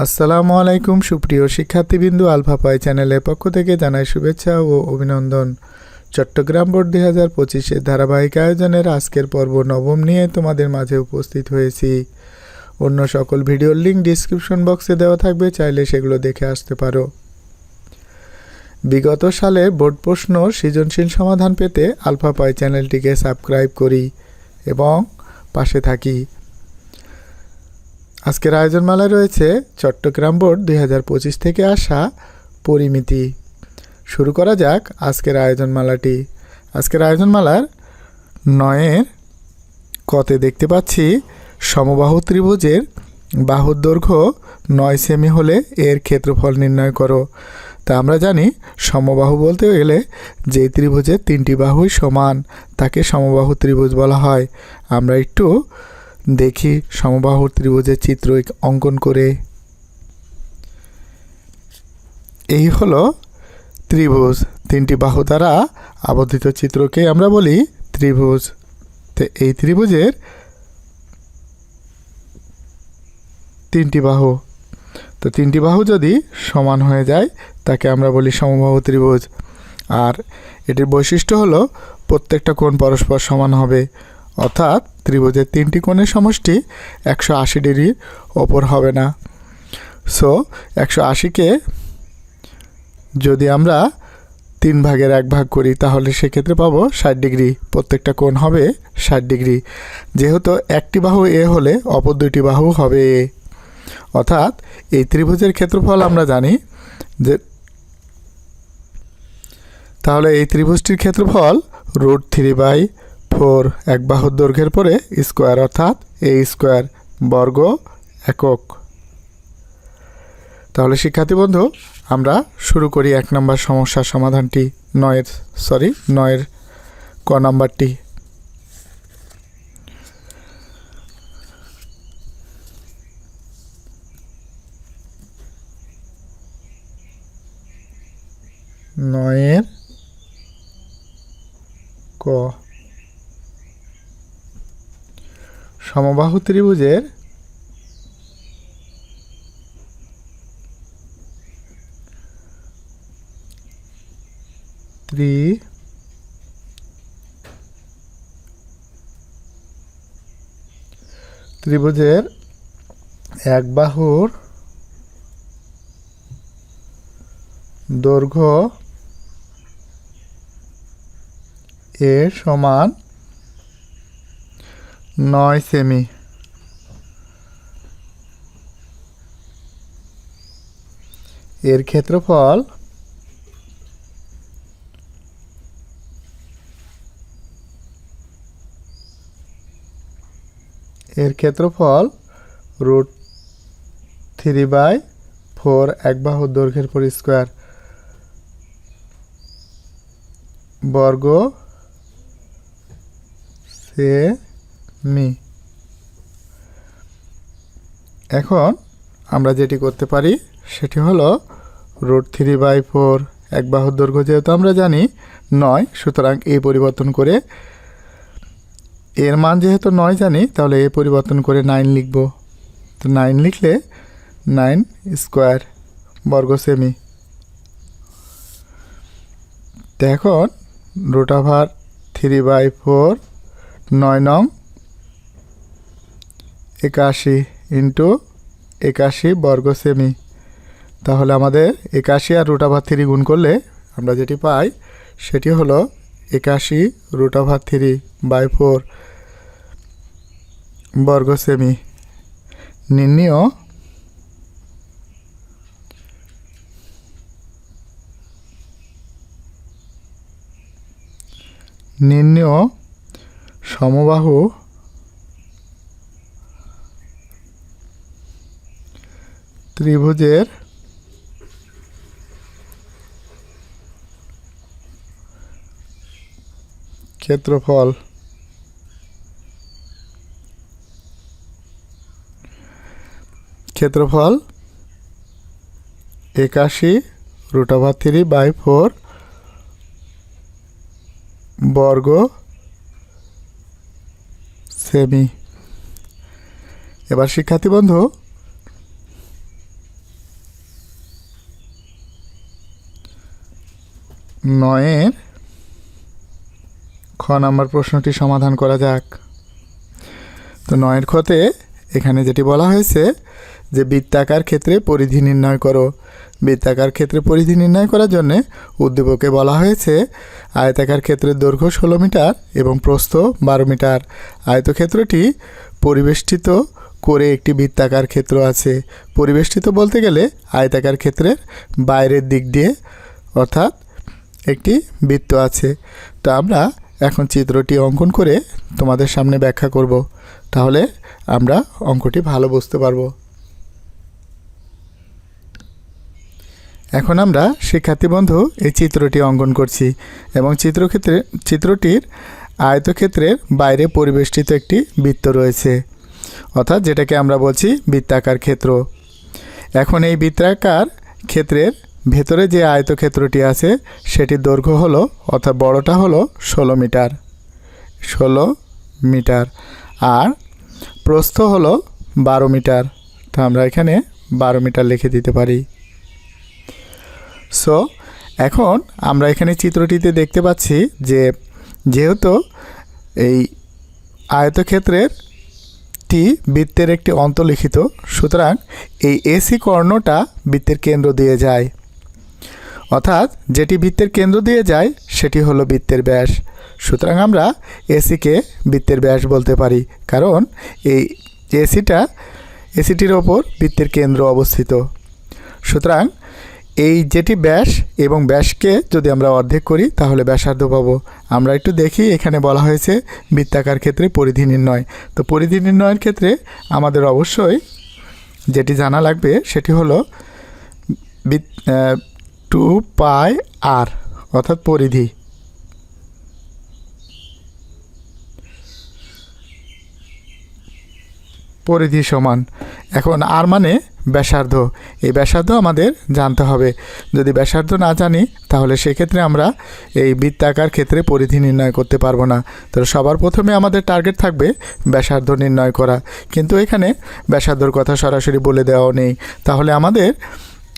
আসসালামু আলাইকুম, সুপ্রিয় শিক্ষার্থীবিন্দু আলফা পাই চ্যানেলের পক্ষ থেকে জানাই শুভেচ্ছা ও অভিনন্দন। চট্টগ্রাম বোর্ড দুই হাজার পঁচিশের ধারাবাহিক আয়োজনের আজকের পর্ব নবম নিয়ে তোমাদের মাঝে উপস্থিত হয়েছি। অন্য সকল ভিডিওর লিঙ্ক ডিসক্রিপশন বক্সে দেওয়া থাকবে, চাইলে সেগুলো দেখে আসতে পারো। বিগত সালে বোর্ড প্রশ্ন সৃজনশীল সমাধান পেতে আলফা পাই চ্যানেলটিকে সাবস্ক্রাইব করি এবং পাশে থাকি। আজকের আয়োজনমালায় রয়েছে চট্টগ্রাম বোর্ড দুই হাজার পঁচিশ থেকে আসা পরিমিতি। শুরু করা যাক আজকের আয়োজনমালাটি। আজকের আয়োজনমালার নয়ের কতে দেখতে পাচ্ছি সমবাহু ত্রিভুজের বাহুর দৈর্ঘ্য নয় সেমি হলে এর ক্ষেত্রফল নির্ণয় করো। তা আমরা জানি সমবাহু বলতে গেলে যে ত্রিভুজের তিনটি বাহুই সমান, তাকে সমবাহু ত্রিভুজ বলা হয়। আমরা একটু দেখি সমবাহু ত্রিভুজের চিত্র অঙ্কন করে। এই হলো ত্রিভুজ। তিনটি বাহু দ্বারা আবদ্ধিত চিত্রকে আমরা বলি ত্রিভুজ। তো এই ত্রিভুজের তিনটি বাহু। তো তিনটি বাহু যদি সমান হয়ে যায়, তাকে আমরা বলি সমবাহু ত্রিভুজ। আর এটির বৈশিষ্ট্য হলো প্রত্যেকটা কোণ পরস্পর সমান হবে। অর্থাৎ ত্রিভুজের তিনটি কোণের সমষ্টি একশো আশি ডিগ্রির ওপর হবে না। সো একশো আশিকে যদি আমরা তিন ভাগের এক ভাগ করি, তাহলে সেক্ষেত্রে পাবো ষাট ডিগ্রি। প্রত্যেকটা কোণ হবে ষাট ডিগ্রি। যেহেতু একটি বাহু এ হলে অপর দুইটি বাহু হবে। এ অর্থাৎ এই ত্রিভুজের ক্ষেত্রফল আমরা জানি যে তাহলে এই ত্রিভুজটির ক্ষেত্রফল রুট থ্রি বাই ফোর, এক বাহুর দৈর্ঘ্যের পরে স্কোয়ার অর্থাৎ এ স্কোয়ার বর্গ একক। তাহলে শিক্ষার্থী বন্ধু, আমরা শুরু করি এক নম্বর সমস্যার সমাধানটি, নয়ের সরি নয়ের ক নাম্বারটি। নয়ের ক। সমবাহু ত্রিভুজের ত্রি ত্রিভুজের এক বাহুর দৈর্ঘ্য এ সমান নয় সেমি। এর ক্ষেত্রফল? এর ক্ষেত্রফল রুট থ্রি বাই ফোর এক বাহুর দৈর্ঘ্যের পর স্কোয়ার বর্গ সে মি। এখন আমরা যেটি করতে পারি, সেটি হলো রুট থ্রি বাই ফোর এক বাহুর দৈর্ঘ্য যেহেতু আমরা জানি নয়, সুতরাং এই পরিবর্তন করে এর মান যেহেতু নয় জানি, তাহলে এ পরিবর্তন করে নাইন লিখব। তো নাইন লিখলে নাইন স্কোয়ার বর্গ সেমি তো এখন root over three by four নয় নং একাশি ইন্টু একাশি বর্গ সেমি। তাহলে আমাদের একাশি আর রুট ওভার থ্রি গুণ করলে আমরা যেটি পাই, সেটি হলো একাশি root over three by four বর্গ সেমি। নির্ণীয় নির্ণীয় সমবাহু ত্রিভুজের ক্ষেত্রফল ক্ষেত্রফল একাশি root over three by four বর্গ সেমি। এবার শিক্ষার্থী বন্ধু নয়ের খ নাম্বার প্রশ্নটি সমাধান করা যাক। তো নয়ের খতে এখানে যেটি বলা হয়েছে যে বৃত্তাকার ক্ষেত্রে পরিধি নির্ণয় করো। বৃত্তাকার ক্ষেত্রে পরিধি নির্ণয় করার জন্যে উদ্দীপকে বলা হয়েছে আয়তাকার ক্ষেত্রের দৈর্ঘ্য ষোলো মিটার এবং প্রস্থ বারো মিটার। আয়তক্ষেত্রটি পরিবেষ্টিত করে একটি বৃত্তাকার ক্ষেত্র আছে। পরিবেষ্টিত বলতে গেলে আয়তাকার ক্ষেত্রের বাইরের দিক দিয়ে, অর্থাৎ একটি বৃত্ত আছে। তো আমরা এখন চিত্রটি অঙ্কন করে তোমাদের সামনে ব্যাখ্যা করব। তাহলে আমরা অঙ্কটি ভালো বুঝতে পারব। এখন আমরা শিক্ষার্থী বন্ধু এই চিত্রটি অঙ্কন করছি এবং চিত্রক্ষেত্রে, চিত্রটির আয়তক্ষেত্রের বাইরে পরিবেষ্টিত একটি বৃত্ত রয়েছে। অর্থাৎ যেটাকে আমরা বলছি বৃত্তাকার ক্ষেত্র। এখন এই বৃত্তাকার ক্ষেত্রের ভেতরে যে আয়তক্ষেত্রটি আছে, সেটির দৈর্ঘ্য হলো, অর্থাৎ বড়টা হলো ষোলো মিটার। ষোলো মিটার। আর প্রস্থ হলো বারো মিটার। তো আমরা এখানে বারো মিটার লিখে দিতে পারি। সো এখন আমরা এখানে চিত্রটিতে দেখতে পাচ্ছি যে, যেহেতু এই আয়তক্ষেত্রের টি বৃত্তের একটি অন্তলিখিত সুতরাং এই এসি কর্ণটা বৃত্তের কেন্দ্র দিয়ে যায়। অর্থাৎ যেটি বৃত্তের কেন্দ্র দিয়ে যায়, সেটি হলো বৃত্তের ব্যাস। সুতরাং আমরা এসিকে বৃত্তের ব্যাস বলতে পারি, কারণ এই এসিটা এসিটির ওপর বৃত্তের কেন্দ্র অবস্থিত। সুতরাং এই যেটি ব্যাস এবং ব্যাসকে যদি আমরা অর্ধেক করি, তাহলে ব্যাসার্ধ পাবো। আমরা একটু দেখি, এখানে বলা হয়েছে বৃত্তাকার ক্ষেত্রে পরিধি নির্ণয়। তো পরিধি নির্ণয়ের ক্ষেত্রে আমাদের অবশ্যই যেটি জানা লাগবে, সেটি হলো টু পাই আর, অর্থাৎ পরিধি। পরিধি সমান। এখন আর মানে ব্যাসার্ধ। এই ব্যাসার্ধ আমাদের জানতে হবে। যদি ব্যাসার্ধ না জানি, তাহলে সেক্ষেত্রে আমরা এই বৃত্তাকার ক্ষেত্রে পরিধি নির্ণয় করতে পারব না। তো সবার প্রথমে আমাদের টার্গেট থাকবে ব্যাসার্ধ নির্ণয় করা। কিন্তু এখানে ব্যাসার্ধর কথা সরাসরি বলে দেওয়াও নেই। তাহলে আমাদের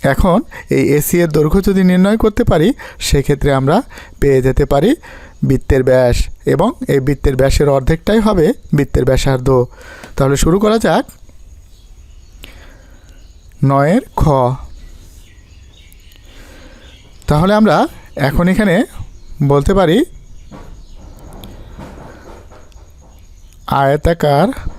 এখন এই এসি এর দৈর্ঘ্য যদি নির্ণয় করতে পারি, সেক্ষেত্রে আমরা পেয়ে যেতে পারি বৃত্তের ব্যাস এবং এই বৃত্তের ব্যাসের অর্ধেকটাই হবে বৃত্তের ব্যাসার্ধ। তাহলে শুরু করা যাক। নয়ের খ। তাহলে আমরা এখন এখানে বলতে পারি আয়তাকার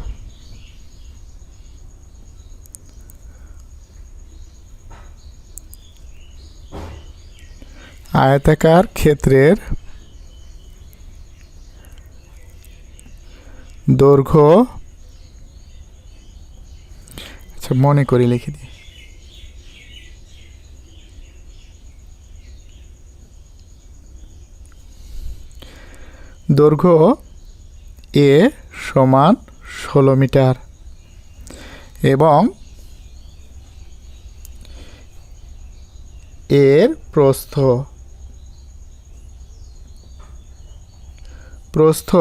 আয়তাকার ক্ষেত্রের দৈর্ঘ্য আচ্ছা মনে করে লিখে দিই। দৈর্ঘ্য এ সমান ষোলো মিটার এবং এর প্রস্থ প্রস্থ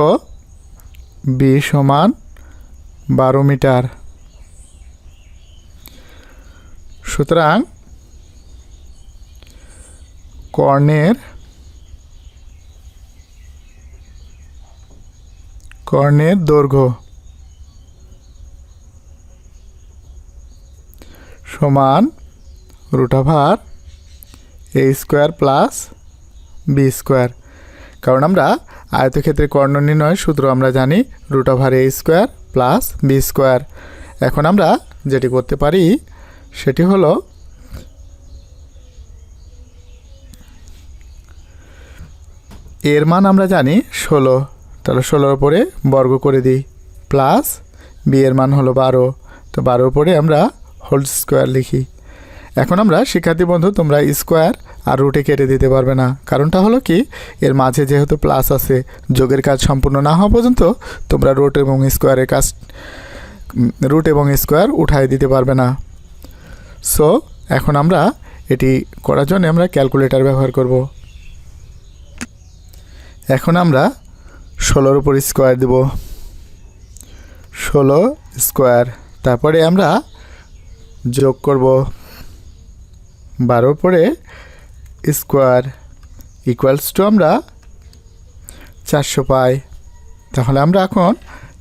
বি সমান বারো মিটার। সুতরাং কর্ণের কর্ণের দৈর্ঘ্য সমান root over A square plus B square কারণ আমরা আয়তক্ষেত্রে কর্ণ নির্ণয় সূত্র আমরা জানি root over A square plus B square এখন আমরা যেটি করতে পারি, সেটি হলো এর মান আমরা জানি ষোলো। তাহলে ষোলোর উপরে বর্গ করে দিই প্লাস বি এর মান হলো বারো। তো বারোর উপরে আমরা হোল স্কোয়ার লিখি। এখন আমরা শিক্ষার্থী বন্ধু, তোমরা স্কোয়ার আর রুটে কেটে দিতে পারবে না। কারণটা হলো কি, এর মাঝে যেহেতু প্লাস আছে, যোগের কাজ সম্পূর্ণ না হওয়া পর্যন্ত তোমরা রুট এবং স্কোয়ারের কাজ রুট এবং স্কোয়ার উঠাই দিতে পারবে না। সো এখন আমরা এটি করার জন্য আমরা ক্যালকুলেটর ব্যবহার করব। এখন আমরা ষোলোর উপর স্কোয়ার দেব। ষোলো স্কোয়ার তারপরে আমরা যোগ করব। বারোর পরে স্কোয়ার ইকুয়ালস টু আমরা চারশো পাই। তাহলে আমরা এখন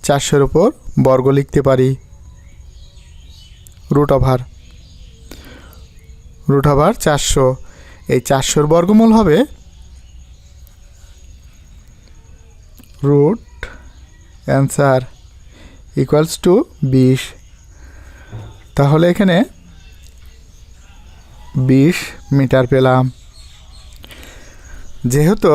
চারশোর উপর বর্গ লিখতে পারি। রুট ওভার রুট ওভার চারশো। এই চারশোর বর্গমূল হবে রুট অ্যান্সার ইকুয়ালস টু বিশ। তাহলে এখানে বিশ মিটার পেলাম। যেহেতু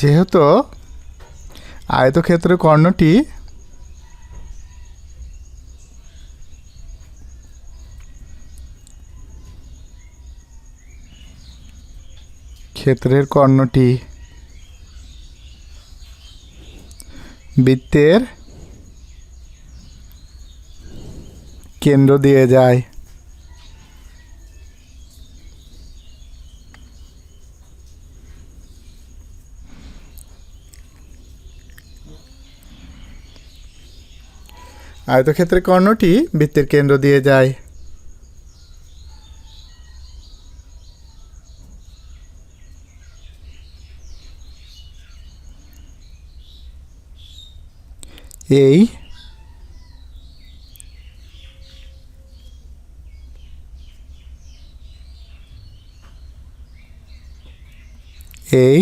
যেহেতু আয়তক্ষেত্রের কর্ণটি ক্ষেত্রের কর্ণটি বৃত্তের কেন্দ্র দিয়ে যায়। আয়তক্ষেত্রের কর্ণটি বৃত্তের কেন্দ্র দিয়ে যায়। এই এই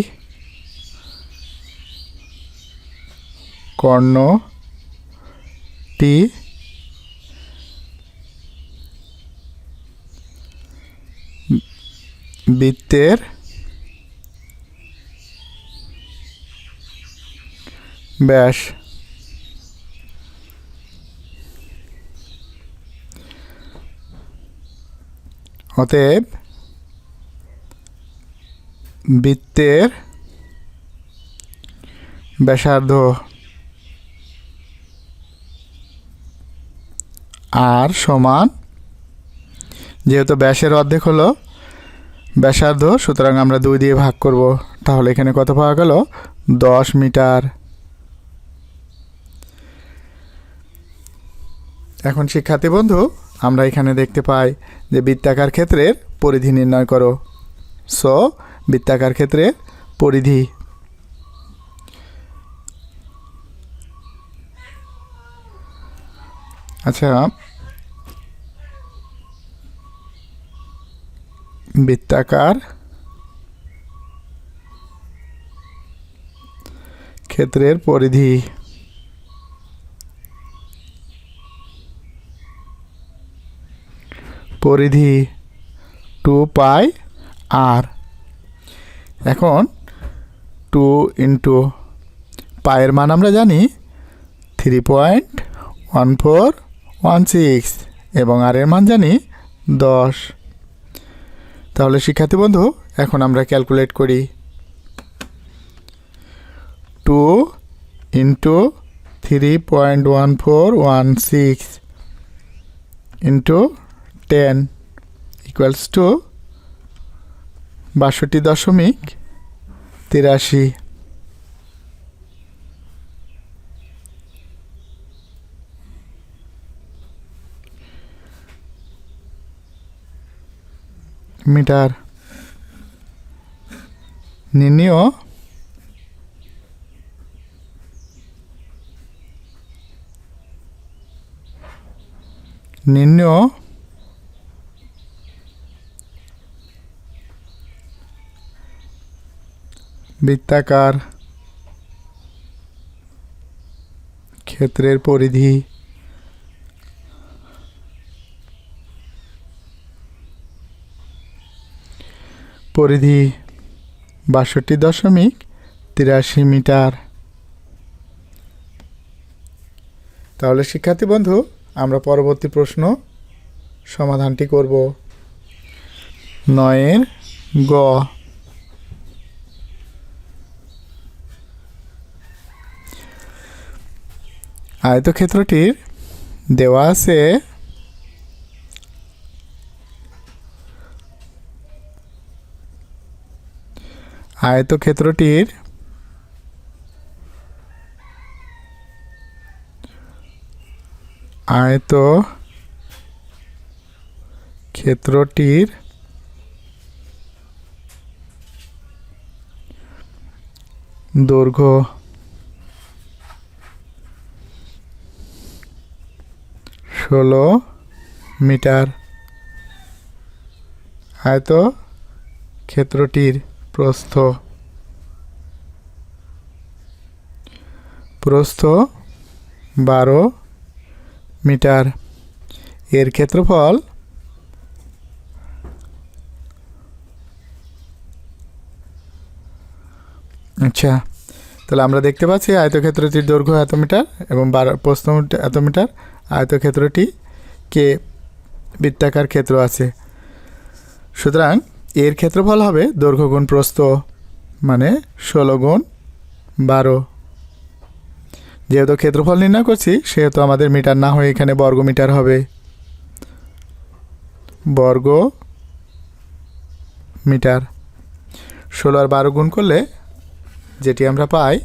কর্ণটি বৃত্তের ব্যাস অতএব বৃত্তের ব্যাসার্ধ আর সমান, যেহেতু ব্যাসের অর্ধেক হলো ব্যাসার্ধ, সুতরাং আমরা দুই দিয়ে ভাগ করব। তাহলে এখানে কত পাওয়া গেল? দশ মিটার। এখন শিক্ষার্থী বন্ধু আমরা এখানে দেখতে পাই যে বৃত্তাকার ক্ষেত্রের পরিধি নির্ণয় করো। সো, বৃত্তাকার ক্ষেত্রের পরিধি। আচ্ছা। বৃত্তাকার ক্ষেত্রের পরিধি। পরিধি টু পাই আর। এখন টু ইন্টু পায়ের মান আমরা জানি three point one four one six এবং আর এর মান জানি দশ। তাহলে শিক্ষার্থী বন্ধু, এখন আমরা ক্যালকুলেট করি। Two into three point one four one six into ten equals to বাষট্টি দশমিক তিরাশি। মিটার। নির্ণীয়। নির্ণীয়। বৃত্তাকার ক্ষেত্রের পরিধি পরিধি বাষট্টি দশমিক তিরাশি মিটার। তাহলে শিক্ষার্থী বন্ধু, আমরা পরবর্তী প্রশ্ন সমাধানটি করব। নয়ের গ আয়তক্ষেত্রটির দেওয়া আছে আয়তক্ষেত্রটির আয়ত ক্ষেত্রটির দৈর্ঘ্য ষোলো মিটার। আয়ত ক্ষেত্রটির প্রস্থ। প্রস্থ বারো মিটার। এর ক্ষেত্রফল আচ্ছা তাহলে আমরা দেখতে পাচ্ছি আয়তক্ষেত্রটির দৈর্ঘ্য এত মিটার এবং বারো, প্রস্থ এত মিটার। আয়তক্ষেত্রটি কে বৃত্তাকার ক্ষেত্র আছে। সুতরাং এর ক্ষেত্রফল হবে দৈর্ঘ্য গুণ প্রস্থ মানে ষোলো গুণ বারো। যেহেতু ক্ষেত্রফল নির্ণয় করছি, সেহেতু আমাদের মিটার না হয়ে এখানে বর্গ মিটার হবে। বর্গ মিটার। ষোলো আর বারো গুণ করলে যেটি আমরা পাই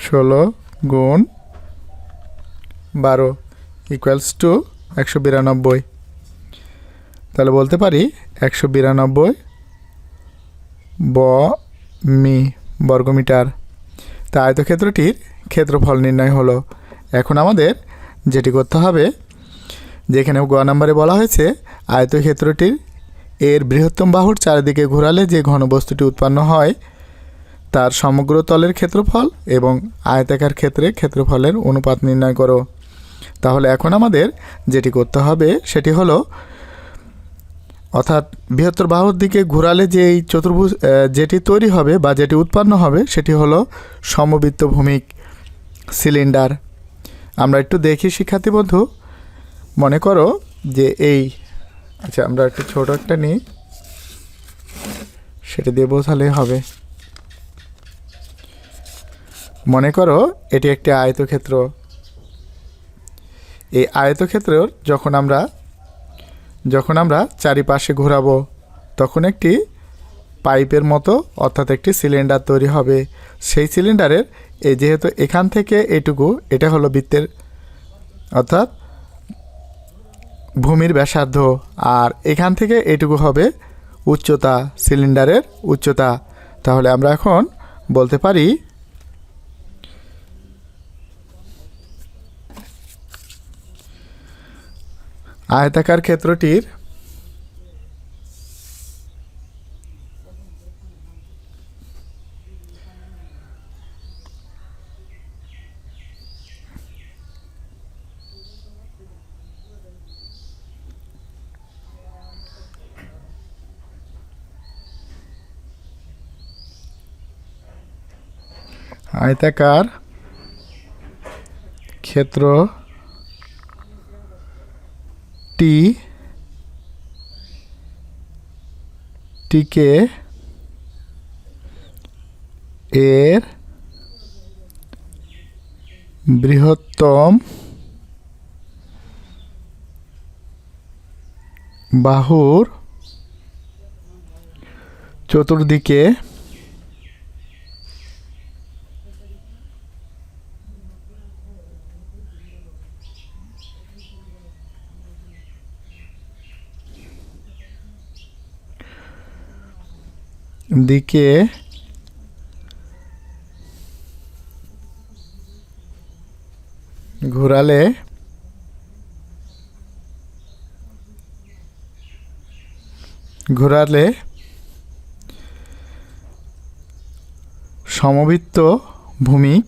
ষোলো গুণ বারো ইকুয়ালস টু একশো বিরানব্বই। তাহলে বলতে পারি একশো বিরানব্বই ব মি বর্গমিটার। তা আয়তক্ষেত্রটির ক্ষেত্রফল নির্ণয় হলো। এখন আমাদের যেটি করতে হবে, যেখানে গ নম্বরে বলা হয়েছে আয়তক্ষেত্রটির এর বৃহত্তম বাহুর চারিদিকে ঘোরালে যে ঘনবস্তুটি উৎপন্ন হয়, তার সমগ্র তলের ক্ষেত্রফল এবং আয়তাকার ক্ষেত্রে ক্ষেত্রফলের অনুপাত নির্ণয় করো। তাহলে এখন আমাদের যেটি করতে হবে, সেটি হলো, অর্থাৎ বৃহত্তর বাহুর দিকে ঘোরালে যে এই চতুর্ভুজ যেটি তৈরি হবে বা যেটি উৎপন্ন হবে, সেটি হলো সমবৃত্ত ভূমিক সিলিন্ডার। আমরা একটু দেখি, শিক্ষার্থী বন্ধু, মনে করো যে এই আচ্ছা আমরা একটু ছোট একটা নিই। সেটা দিয়ে বোঝালে হবে। মনে করো এটি একটি আয়তক্ষেত্র। এই আয়তক্ষেত্রের যখন আমরা যখন আমরা চারিপাশে ঘোরাবো, তখন একটি পাইপের মতো, অর্থাৎ একটি সিলিন্ডার তৈরি হবে। সেই সিলিন্ডারের, এই যেহেতু এখান থেকে এটুকু, এটা হলো বৃত্তের, অর্থাৎ ভূমির ব্যাসার্ধ, আর এখান থেকে এটুকু হবে উচ্চতা, সিলিন্ডারের উচ্চতা। তাহলে আমরা এখন বলতে পারি আয়তাকার ক্ষেত্রটির আয়তাকার ক্ষেত্র টি টিকে এর বৃহত্তম বাহুর চতুর্দিকে দিকে ঘোরালে ঘোরালে সমবৃত্ত ভূমিক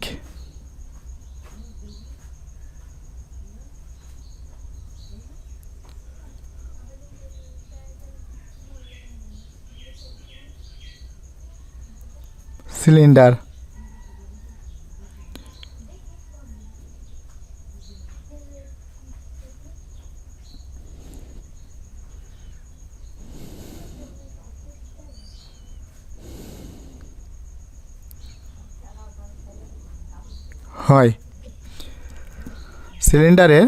সিলিন্ডার। হয়। সিলিন্ডারের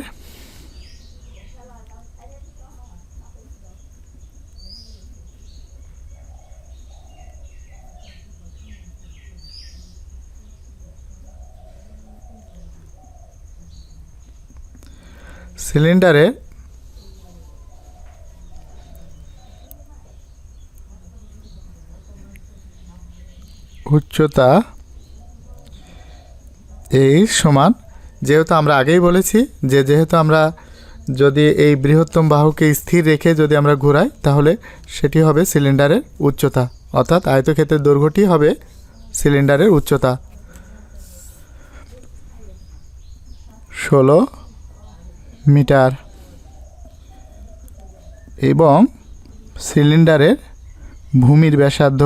সিলিন্ডারের উচ্চতা এই সমান, যেহেতু আমরা আগেই বলেছি যে যেহেতু আমরা যদি এই বৃহত্তম বাহুকে স্থির রেখে যদি আমরা ঘোরাই, তাহলে সেটি হবে সিলিন্ডারের উচ্চতা। অর্থাৎ আয়তক্ষেত্রের দৈর্ঘ্যটি হবে সিলিন্ডারের উচ্চতা। ষোলো মিটার এবং সিলিন্ডারের ভূমির ব্যাসার্ধ।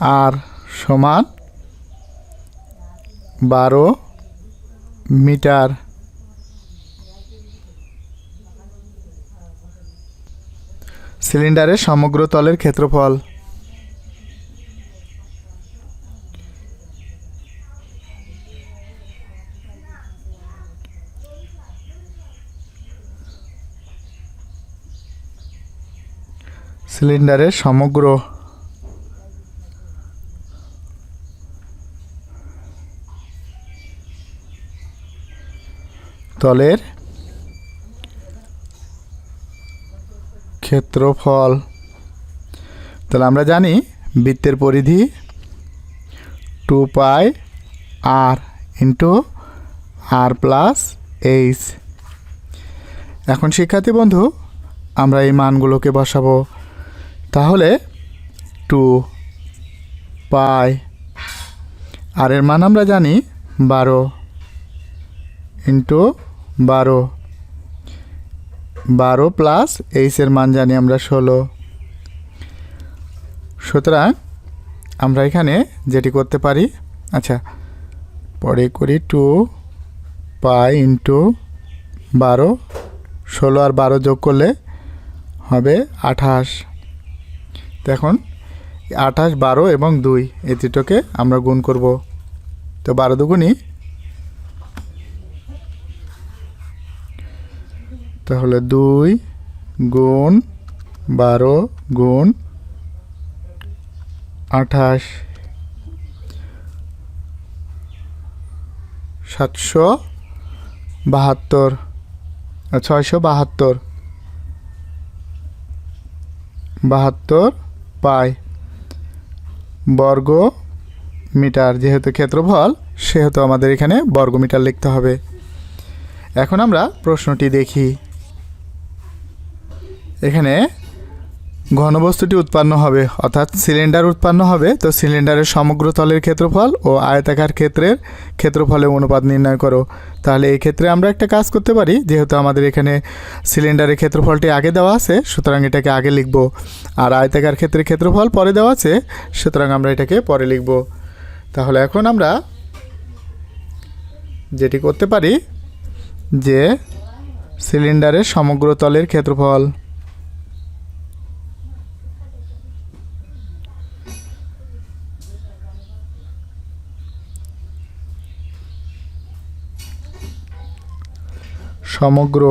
আর সমান বারো মিটার। সিলিন্ডারের সমগ্র তলের ক্ষেত্রফল। সিলিন্ডারের সমগ্র তলের ক্ষেত্রফল। তাহলে আমরা জানি বৃত্তের পরিধি two pi r into r plus h. এখন শিক্ষার্থী বন্ধু, আমরা এই মানগুলোকে বসাবো। তাহলে টু পাই আর এর মান আমরা জানি বারো ইন্টু বারো। বারো প্লাস এইচের মান জানি আমরা ষোলো। সুতরাং আমরা এখানে যেটি করতে পারি আচ্ছা পরে করি টু পাই ইন্টু বারো, ষোলো আর বারো যোগ করলে হবে আঠাশ। দেখুন আঠাশ, বারো এবং দুই, এই দুটোকে আমরা গুণ করব। তো বারো দুগুণই তাহলে দুই গুণ বারো গুণ আঠাশ। সাতশো বাহাত্তর। ছয়শো বাহাত্তর। বাহাত্তর পাই। বর্গ মিটার যেহেতু ক্ষেত্রফল, সেহেতু আমাদের এখানে বর্গ মিটার লিখতে হবে। এখন আমরা প্রশ্নটি দেখি। এখানে ঘনবস্তুটি উৎপন্ন হবে, অর্থাৎ সিলিন্ডার উৎপন্ন হবে। তো সিলিন্ডারের সমগ্র তলের ক্ষেত্রফল ও আয়তাকার ক্ষেত্রের ক্ষেত্রফলের অনুপাত নির্ণয় করো। তাহলে এই ক্ষেত্রে আমরা একটা কাজ করতে পারি, যেহেতু আমাদের এখানে সিলিন্ডারের ক্ষেত্রফলটি আগে দেওয়া আছে, সুতরাং এটাকে আগে লিখব। আর আয়তাকার ক্ষেত্রে ক্ষেত্রফল পরে দেওয়া আছে, সুতরাং আমরা এটাকে পরে লিখব। তাহলে এখন আমরা যেটি করতে পারি, যে সিলিন্ডারের সমগ্র তলের ক্ষেত্রফল সমগ্র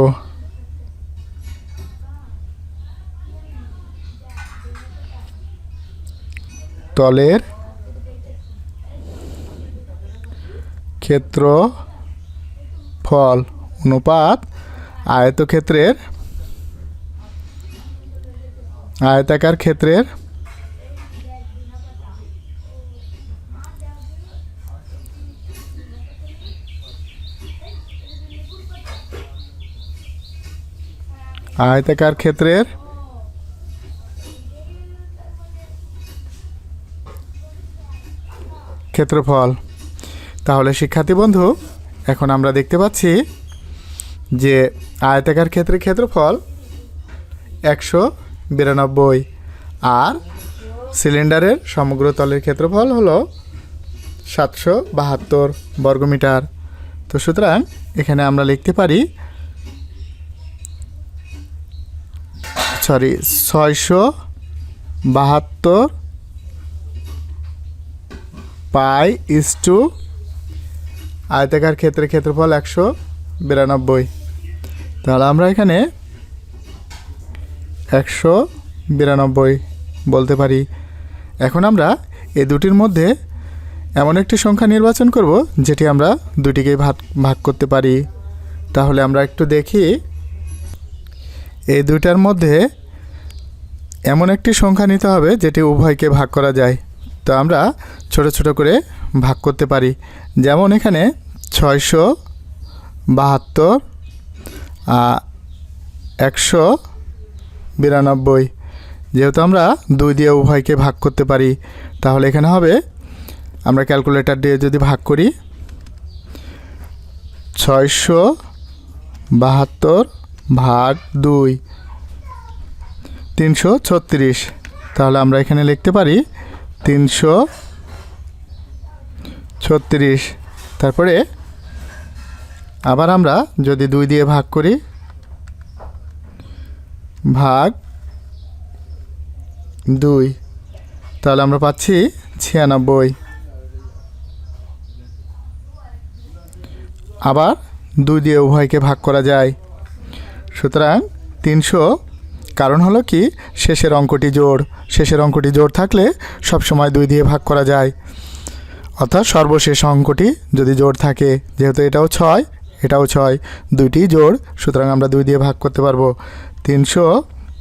তলের ক্ষেত্র ফল অনুপাত আয়তক্ষেত্রের আয়তাকার ক্ষেত্রের আয়তাকার ক্ষেত্রের ক্ষেত্রফল। তাহলে শিক্ষার্থী বন্ধু, এখন আমরা দেখতে পাচ্ছি যে আয়তাকার ক্ষেত্রে ক্ষেত্রফল একশো বিরানব্বই আর সিলিন্ডারের সমগ্র তলের ক্ষেত্রফল হলো সাতশো বাহাত্তর বর্গমিটার। তো সুতরাং এখানে আমরা লিখতে পারি সরি, ছয়শো বাহাত্তর পাই ইস টু আয়তাকার ক্ষেত্রে ক্ষেত্রফল একশো বিরানব্বই। তাহলে আমরা এখানে একশো বিরানব্বই বলতে পারি। এখন আমরা এই দুটির মধ্যে এমন একটি সংখ্যা নির্বাচন করব, যেটি আমরা দুটিকেই ভাগ ভাগ করতে পারি। তাহলে আমরা একটু দেখি এই দুটার মধ্যে এমন একটি সংখ্যা নিতে হবে যেটি উভয়কে ভাগ করা যায়। তো আমরা ছোট ছোট করে ভাগ করতে পারি। যেমন এখানে ছয়শো বাহাত্তর একশো বিরানব্বই। যেহেতু আমরা দুই দিয়ে উভয়কে ভাগ করতে পারি, তাহলে এখানে হবে, আমরা ক্যালকুলেটর দিয়ে যদি ভাগ করি, ছয়শো বাহাত্তর ভাগ দুই। তিনশো ছত্রিশ। তাহলে আমরা এখানে লিখতে পারি তিনশো ছত্রিশ। তারপরে আবার আমরা যদি দুই দিয়ে ভাগ করি, ভাগ দুই, তাহলে আমরা পাচ্ছি ছিয়ানব্বই। আবার দুই দিয়ে উভয়কে ভাগ করা যায়। সুতরাং তিনশো কারণ হলো কি, শেষের অঙ্কটি জোড় শেষের অঙ্কটি জোড় থাকলে সবসময় দুই দিয়ে ভাগ করা যায়। অর্থাৎ সর্বশেষ অঙ্কটি যদি জোড় থাকে, যেহেতু এটাও ছয় এটাও ছয়, দুইটি জোড় সুতরাং আমরা দুই দিয়ে ভাগ করতে পারব। তিনশো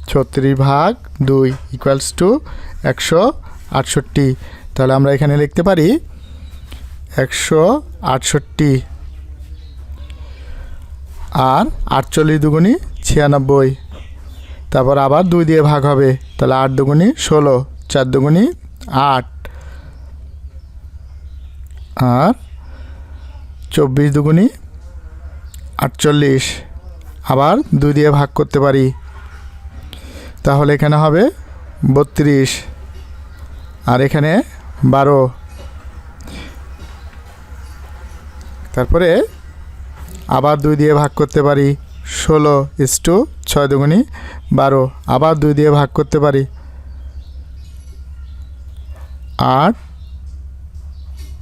ছত্রিশ ভাগ দুই ইকুয়ালস টু একশো আটষট্টি। তাহলে আমরা এখানে লিখতে পারি একশো আটষট্টি। আর আটচল্লিশ দুগুণি ছিয়ানব্বই। তারপর আবার দুই দিয়ে ভাগ হবে। তাহলে আট দুগুণি ষোলো, চার দুগুণি আট। আর চব্বিশ দুগুণি আটচল্লিশ। আবার দুই দিয়ে ভাগ করতে পারি। তাহলে এখানে হবে বত্রিশ। আর এখানে বারো। তারপরে আবার দুই দিয়ে ভাগ করতে পারি ষোলো ইস টু ছয় দুগুণি বারো। আবার দুই দিয়ে ভাগ করতে পারি। আট,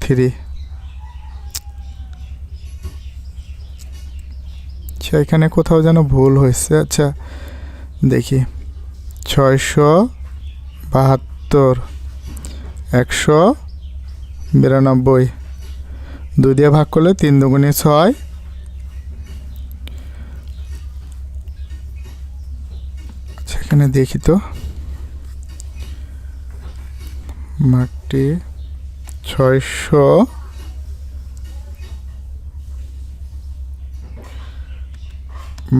থ্রি। আচ্ছা এখানে কোথাও যেন ভুল হয়েছে। আচ্ছা দেখি। ছয়শো বাহাত্তর, একশো বিরানব্বই। দুই দিয়ে ভাগ করলে তিন দুগুণে ছয় এখানে দেখি তো। মাঠটি ছয়শো।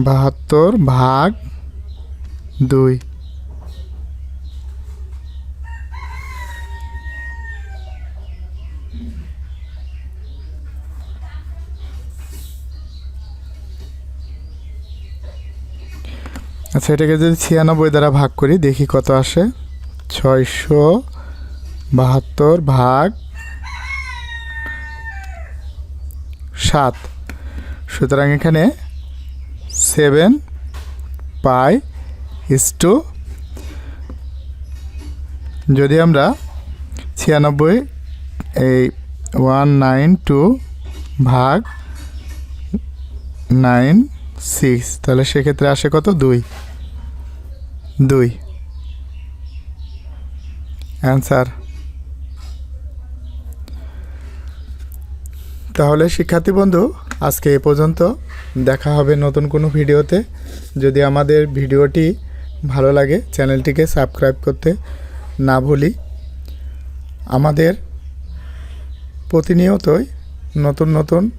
বাহাত্তর ভাগ দুই। আচ্ছা এটাকে যদি ছিয়ানব্বই দ্বারা ভাগ করি, দেখি কত আসে? ছয়শো বাহাত্তর ভাগ সাত। সুতরাং এখানে সেভেন পাই ইস টু। যদি আমরা ছিয়ানব্বই, এই ওয়ান নাইন টু ভাগ নাইন সিক্স, তাহলে সেক্ষেত্রে আসে কত? দুই। দুই। অ্যান্সার। তাহলে শিক্ষার্থী বন্ধু, আজকে এ পর্যন্ত। দেখা হবে নতুন কোনো ভিডিওতে। যদি আমাদের ভিডিওটি ভালো লাগে, চ্যানেলটিকে সাবস্ক্রাইব করতে না ভুলি। আমাদের প্রতিনিয়তই নতুন নতুন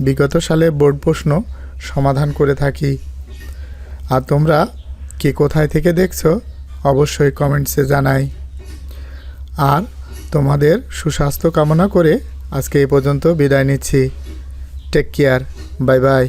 বিগত সালে বোর্ড প্রশ্ন সমাধান করে থাকি। আর তোমরা কে কোথায় থেকে দেখছ, অবশ্যই কমেন্টসে জানাই। আর তোমাদের সুস্বাস্থ্য কামনা করে আজকে এই পর্যন্ত বিদায় নিচ্ছি। Take care bye bye